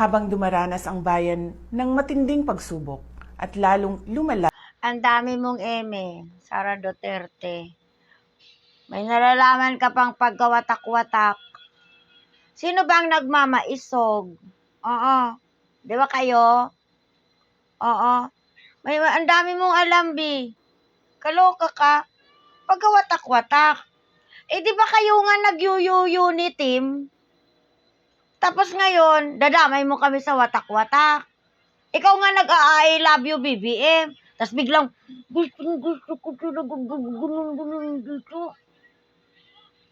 habang dumaranas ang bayan ng matinding pagsubok at lalong lumala Ang dami mong eme, Sara Duterte. May nalalaman ka pang pagkawatak-watak. Sino bang nagmamaisog? Oo. Di ba kayo? Oo. May, ang dami mong alam, Bi. Kaloka ka. Pagkawatak-watak. Eh, di ba kayo nga nag-UUU ni team? Tapos ngayon, dadamay mo kami sa watak-watak. Ikaw nga nag-I love you, BBM. Tapos biglang, gusto, gusto ko talaga ganun-ganun dito.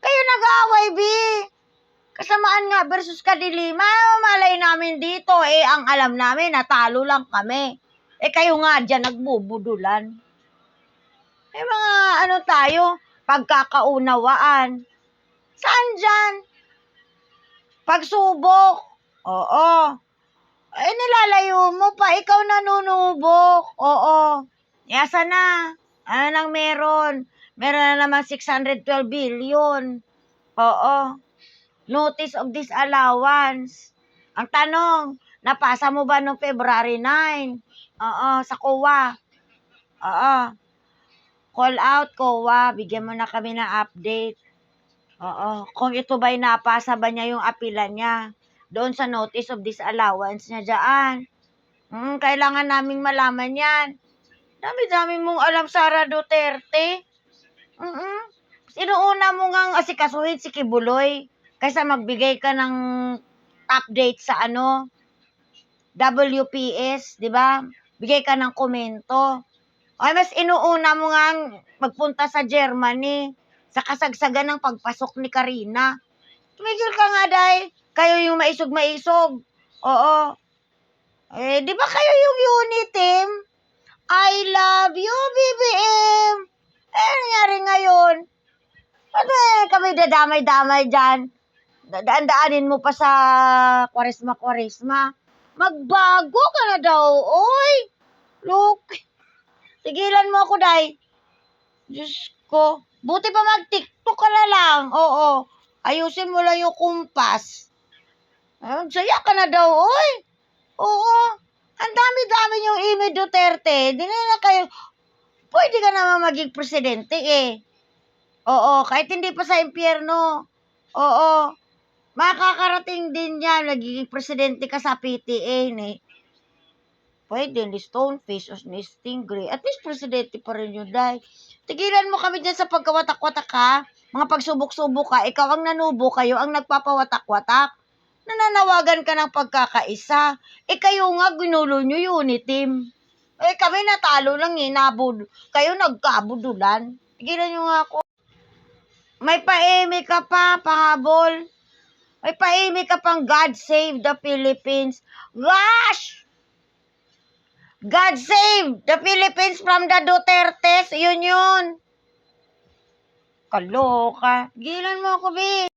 Kayo nag-aaway, B. Kasamaan nga versus kadilima. Malay namin dito. Eh, ang alam namin, natalo lang kami. Eh, kayo nga dyan nagbubudulan. Eh, mga ano tayo, pagkakaunawaan. Saan dyan? Pagsubok. Oo. Eh, nilalayo mo pa. Ikaw nanunubok. Oo. Yasa na. Ano nang meron? Meron na naman 612 billion. Oo. Notice of disallowance. Ang tanong, napasa mo ba noong February 9? Oo, sa COA. Oo. Call out, COA. Bigyan mo na kami ng update. Oo. Kung ito ba'y napasa ba niya yung apila niya doon sa notice of disallowance niya dyan. Mm, kailangan naming malaman yan. Dami-dami mong alam, Sara Duterte. Mm Sinuuna mo ngang asikasuhin si Kibuloy kaysa magbigay ka ng update sa ano, WPS, di ba? Bigay ka ng komento. Ay, mas inuuna mo ngang magpunta sa Germany sa kasagsagan ng pagpasok ni Karina. Tumigil ka nga, Day. Kayo yung maisog-maisog. Oo. Eh, di ba kayo yung unit team? I love you, BBM. Eh, nangyari ngayon? Ano eh, kami dadamay-damay dyan. Daan-daanin mo pa sa kwaresma-kwaresma. Magbago ka na daw, oy. Look. Tigilan mo ako, Day. Diyos ko. Buti pa mag-tiktok ka na lang. Oo. Ayusin mo lang yung kumpas. Ah, saya ka na daw, oy. Oo. Ang dami-dami yung Amy Duterte. Di na kayo, pwede ka naman maging presidente eh. Oo, kahit hindi pa sa impyerno. Oo. Makakarating din yan, nagiging presidente ka sa PTA ni. Pwede, ni Stonefish o ni Stingray. At least presidente pa rin yun, dahil. Tigilan mo kami dyan sa pagkawatak-watak ha. Mga pagsubok-subok ka, ikaw ang nanubo kayo, ang nagpapawatak-watak nananawagan ka ng pagkakaisa. Eh kayo nga, ginulo nyo unit team. Eh kami natalo lang eh, nabud. Kayo nagkabudulan. Tigilan nyo nga ako. May paeme ka pa, pahabol. May paeme ka pang God Save the Philippines. Gosh! God Save the Philippines from the Dutertes. Yun yun. Kaloka. Gilan mo ako, Bi.